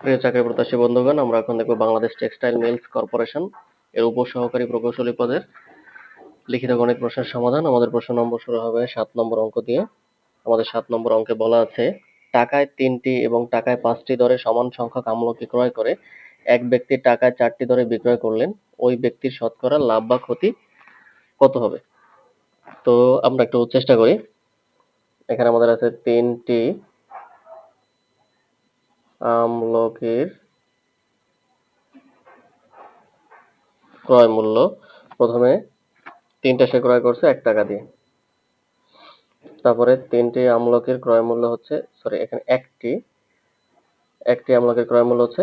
প্রিয় চাকরি প্রত্যাশী বন্ধুগণ, আমরা এখন দেখব বাংলাদেশ টেক্সটাইল মিলস কর্পোরেশন এর উপসহকারী প্রকৌশলী পদের লিখিত গণিত প্রশ্নের সমাধান। আমাদের প্রশ্ন নম্বর শুরু হবে সাত নম্বর অঙ্ক দিয়ে। আমাদের সাত নম্বর অঙ্কে বলা আছে, টাকায় তিনটি এবং টাকায় পাঁচটি দরে সমান সংখ্যক আমলকি ক্রয় করে এক ব্যক্তি টাকায় চারটি দরে বিক্রয় করলেন। ওই ব্যক্তির শতকরা লাভ বা ক্ষতি কত হবে? তো আমরা একটু চেষ্টা করি। এখানে আমাদের আছে তিনটি আমলকির ক্রয় মূল্য প্রথমে তিনটা সে ক্রয় করছে এক টাকা দিয়ে। তারপরে তিনটি আমলকির ক্রয় মূল্য হচ্ছে সরি এখানে একটি একটি আমলকির ক্রয় মূল্য হচ্ছে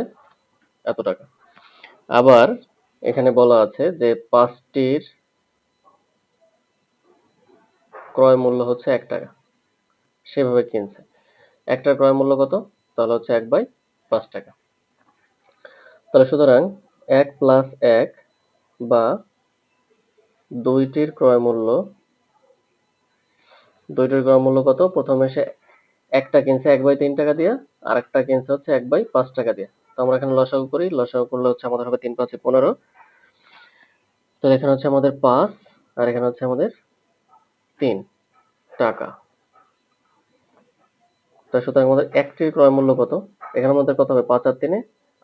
এত টাকা। আবার এখানে বলা আছে যে পাঁচটির ক্রয় মূল্য হচ্ছে এক টাকা। সেভাবে কিনছে। একটার ক্রয় মূল্য কত? তাহলে হচ্ছে এক বাই পাঁচ টাকা। তাহলে সুতরাং এক প্লাস এক বা দুইটির ক্রয় মূল্য, দুইটির ক্রয় মূল্য কত? প্রথমে সে একটা কিনছে এক বাই তিন টাকা দিয়ে আর একটা কিনছে হচ্ছে এক বাই পাঁচ টাকা দিয়ে। তো আমরা এখানে লসাগু করি, লসাগু করলে হচ্ছে আমাদের হবে তিন পাঁচে পনেরো। তো এখানে হচ্ছে আমাদের পাঁচ, আর এখানে হচ্ছে আমাদের তিন টাকা। তো সুতরাং আমাদের একটির ক্রয় মূল্য কত? এখানে আমাদের কত হবে? পাঁচ আর তিনে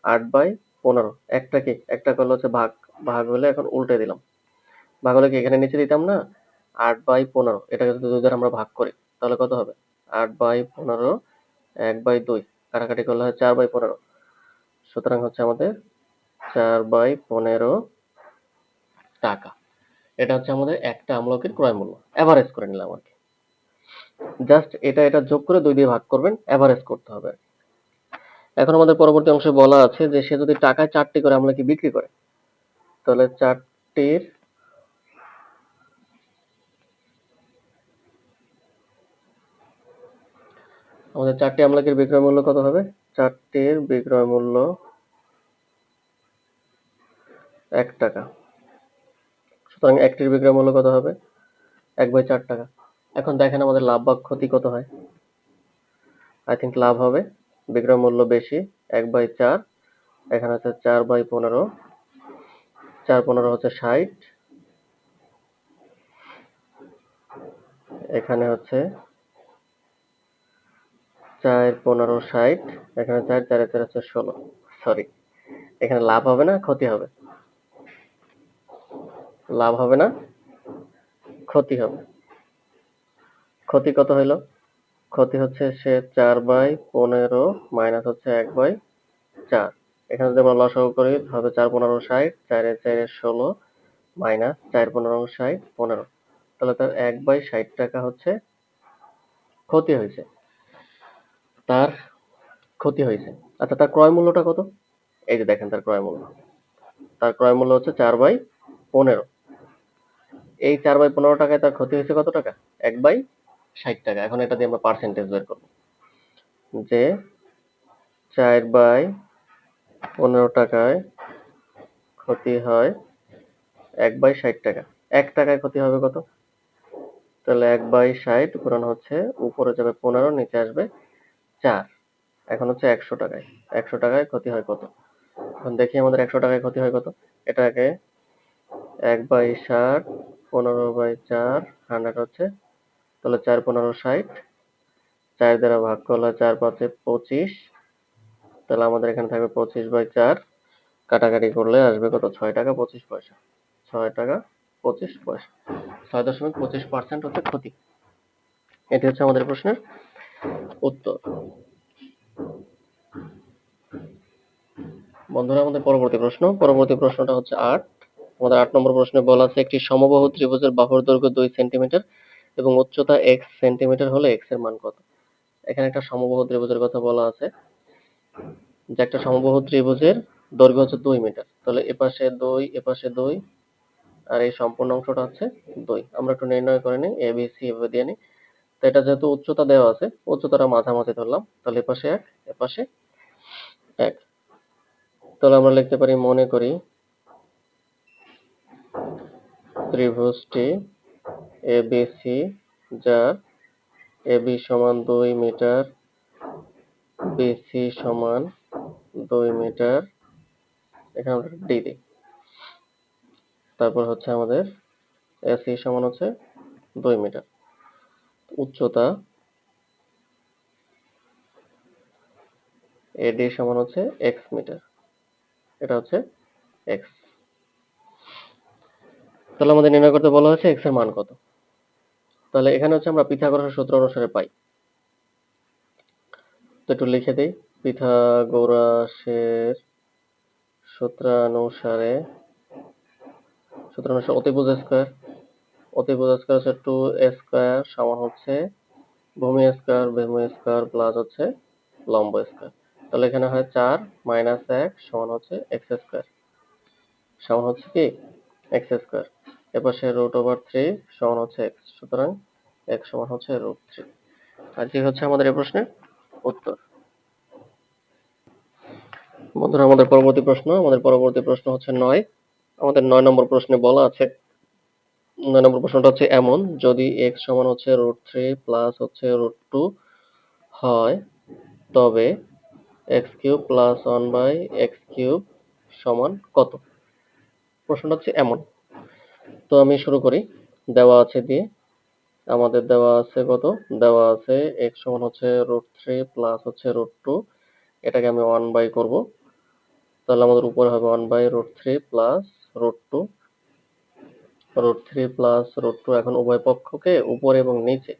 আট বাই পনেরো। একটা কি? একটা করলে হচ্ছে ভাগ। ভাগ হলে এখন উল্টে দিলাম। ভাগ হলে কি এখানে নিচে দিতাম না? আট বাই পনেরো। এটাকে যদি দুই দ্বারা আমরা ভাগ করি, তাহলে কত হবে? আট বাই পনেরো, এক বাই দুই। কাটাকাটি করলে হয় চার বাই পনেরো। সুতরাং হচ্ছে আমাদের চার বাই পনেরো টাকা। এটা হচ্ছে আমাদের একটা আমলকের ক্রয় মূল্য। অ্যাভারেজ করে নিলাম আর কি। জাস্ট এটা এটা যোগ করে দুই দিয়ে ভাগ করবেন অ্যাভারেজ করতে হবে। এখন আমাদের পরবর্তী অংশে বলা আছে যে, সে যদি টাকায় চারটি করে আমলকি বিক্রি করে? তাহলে চারটির আমাদের চারটি আমলকির বিক্রয় মূল্য কত হবে? চারটির বিক্রয় মূল্য এক টাকা। সুতরাং একটির বিক্রয় মূল্য কত হবে? এক বাই চার টাকা। এখন দেখেন আমাদের লাভ বা ক্ষতি কত হয়? আই থিঙ্ক লাভ হবে। বিক্রয় মূল্য বেশি, এক বাই চার। এখানে হচ্ছে চার বাই পনেরো। চার পনেরো হচ্ছে ষাট। এখানে হচ্ছে চার পনেরো ষাট। এখানে চার, চারে, চার হচ্ছে ষোলো। সরি এখানে লাভ হবে না, ক্ষতি হবে? লাভ হবে না, ক্ষতি হবে। ক্ষতি কত হইল। ক্ষতি হচ্ছে সে চার বাই পনেরো মাইনাস হচ্ছে এক বাই চার। এখানে যদি আমরা লসাগু করি হবে চার পনেরো ষাট, চারে চারে ষোলো মাইনাস চার পনেরো ষাট পনেরো। তাহলে তার এক বাই ষাট টাকা হচ্ছে ক্ষতি হয়েছে। তার ক্ষতি হয়েছে। আচ্ছা তার ক্রয় মূল্যটা কত? এই যে দেখেন তার ক্রয় মূল্য। তার ক্রয় মূল্য হচ্ছে চার বাই পনেরো। এই চার বাই পনেরো টাকায় তার ক্ষতি হয়েছে কত টাকা? এক বাই ষাট টাকা। এখন এটা দিয়ে আমরা পার্সেন্টেজ বের করব। যে চার বাই পনেরো টাকায় ক্ষতি হয় এক বাই ষাট টাকা। এক টাকায় ক্ষতি হবে কত? তাহলে এক বাই ষাট পূরণ হচ্ছে উপরে যাবে পনেরো, নিচে আসবে চার। এখন হচ্ছে একশো টাকায়। একশো টাকায় ক্ষতি হয় কত? এখন দেখি আমাদের একশো টাকায় ক্ষতি হয় কত? এটাকে এক বাই ষাট, পনেরো বাই চার হান্ড্রেড হচ্ছে তাহলে চার পনেরো ষাট। চার দ্বারা ভাগ করলে চার পাঁচে পঁচিশ। তাহলে আমাদের এখানে থাকবে পঁচিশ বাই চার। কাটাকাটি করলে আসবে কত? ছয় টাকা পঁচিশ পয়সা। ছয় টাকা পঁচিশ পয়সা। ছয় দশমিক পঁচিশ পার্সেন্ট হচ্ছে ক্ষতি। এটি হচ্ছে আমাদের প্রশ্নের উত্তর। বন্ধুরা, আমাদের পরবর্তী প্রশ্ন। পরবর্তী প্রশ্নটা হচ্ছে আট। আমাদের আট নম্বর প্রশ্নে বলা আছে, একটি সমবাহু ত্রিভুজের বাহুর দৈর্ঘ্য দুই সেন্টিমিটার এবং উচ্চতা এক্স সেন্টিমিটার হলে এক্সের মান কত? এখানে একটা সমবাহু ত্রিভুজের কথা বলা আছে, যে একটা সমবাহু ত্রিভুজের দৈর্ঘ্য হচ্ছে দুই মিটার। তাহলে এপাশে দুই এপাশে দুই, আর এই সম্পূর্ণ অংশটা হচ্ছে দুই। আমরা একটু নির্ণয় করে নিই এ বি সি এভাবে দিয়ে নিই। তো এটা যেহেতু উচ্চতা দেওয়া আছে, উচ্চতাটা মাঝামাঝি ধরলাম, তাহলে এপাশে এক এপাশে এক। তাহলে আমরা লিখতে পারি, মনে করি ত্রিভুজটি এবিসি যার এবি সমান দুই মিটার বিসি সমান দুই মিটার। এখানে আমরা ডি দিই। তারপর হচ্ছে আমাদের এসি সমান হচ্ছে দুই মিটার। উচ্চতা এডি সমান হচ্ছে এক্স মিটার। এটা হচ্ছে এক্স। তাহলে আমাদের নির্ণয় করতে বলা হয়েছে এক্সের মান কত? তাহলে এখানে হচ্ছে আমরা পিথাগোরাসের সূত্র অনুসারে পাই। তো একটু লিখে দিই। পিথাগোরাসের সূত্রানুসারে সূত্রানুসারে অতিভুজ স্কয়ার অতিভুজ স্কয়ার হচ্ছে টু স্কয়ার সমান হচ্ছে ভূমি স্কয়ার ভূমি স্কয়ার প্লাস হচ্ছে লম্ব স্কয়ার। তাহলে এখানে হয় চার মাইনাস এক সমান হচ্ছে এক্স স্কয়ার সমান হচ্ছে কি? এক্স স্কয়ার সে রুট ওভার থ্রি সমান হচ্ছে এক্স সুতরাং এক্স সমান হচ্ছে রুট থ্রি আর কি হচ্ছে আমাদের এই প্রশ্নের উত্তর? বন্ধুরা, আমাদের পরবর্তী প্রশ্ন, আমাদের পরবর্তী প্রশ্ন হচ্ছে নয়। আমাদের নয় নম্বর প্রশ্নে বলা আছে, নয় নম্বর প্রশ্নটা হচ্ছে এমন, যদি এক্স সমান হচ্ছে রুট থ্রি প্লাস হচ্ছে রুট টু হয়, তবে X cube plus one by X cube সমান কত? প্রশ্নটা হচ্ছে এমন। তো আমি শুরু করি। দেওয়া আছে দিয়ে। আমাদের দেওয়া আছে কত? দেওয়া আছে এক্স সমান হচ্ছে রুট থ্রি প্লাস হচ্ছে রুট টু এটাকে আমি ওয়ান বাই করব। তাহলে আমাদের উপরে হবে one by root three plus root two root three plus root two এখন উভয় পক্ষকে উপরে এবং নিচে।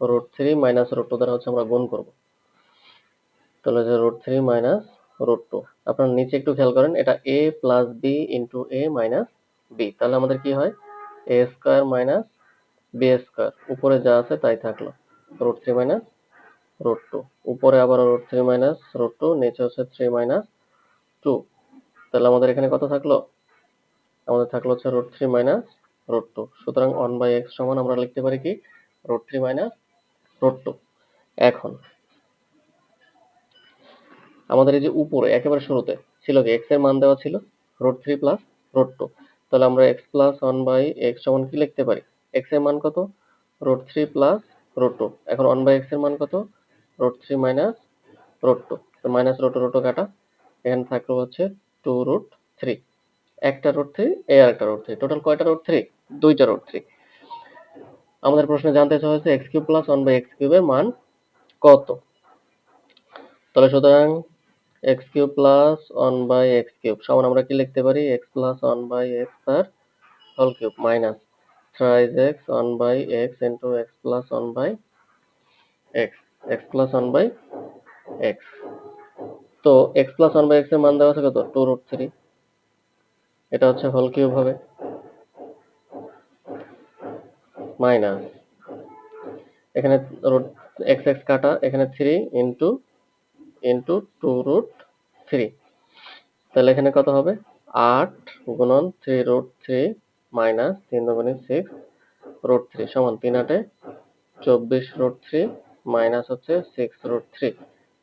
Root three minus root two দ্বারা হচ্ছে আমরা গুণ করব। তাহলে হচ্ছে root three minus root two আপনার নিচে একটু খেয়াল করেন, এটা A plus B into A minus B তাহলে আমাদের কি হয়? A square minus B square উপরে যা আছে তাই থাকল। Root three minus root two উপরে আবার root three minus root two নিচে হচ্ছে থ্রি মাইনাস টু তাহলে আমাদের এখানে কত থাকল? আমাদের থাকল হচ্ছে root three minus root two সুতরাং ওয়ান বাই এক্স সমান আমরা লিখতে পারি কি? Root three minus root two এখন, আমাদের এই যে উপরে, একেবারে শুরুতে, ছিল কি? এক্সের মান দেওয়া ছিল root three plus root two তাহলে আমরা X plus one by X সমান কি লিখতে পারি? এক্সের মান কত? Root three plus root two এখন ওয়ান বাই এক্সের মান কত? Root three minus root two তো মাইনাস রুট রুট কাটা। এখানে থাকল হচ্ছে টু রুট থ্রি একটা রুট থ্রি এ আর একটা রুট থ্রি টোটাল কয়টা রুট থ্রি দুইটা রুট থ্রি আমাদের প্রশ্নে জানতে চাওয়া হয়েছে X cube plus one by X কিউবের মান কত? তাহলে সুতরাং X cube plus one by X cube সমান আমরা কি লিখতে পারি? X plus one by X তার whole cube minus thrice X one by X into X plus one by X X plus one by X তো x plus one by এক্সের মান দেওয়া আছে কত? টু রুট থ্রি এটা হচ্ছে whole cube হবে। মাইনাস এখানে রুট এক্স এক্স কাটা। এখানে three into into two root three তাহলে এখানে কত হবে? আট গুণন থ্রি রুট থ্রি মাইনাস তিন দুগুণে সিক্স রুট থ্রি সমান তিন আটে চব্বিশ রুট থ্রি মাইনাস হচ্ছে সিক্স রুট থ্রি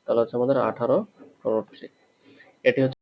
তাহলে হচ্ছে আমাদের আঠারো রুট থ্রি এটি হচ্ছে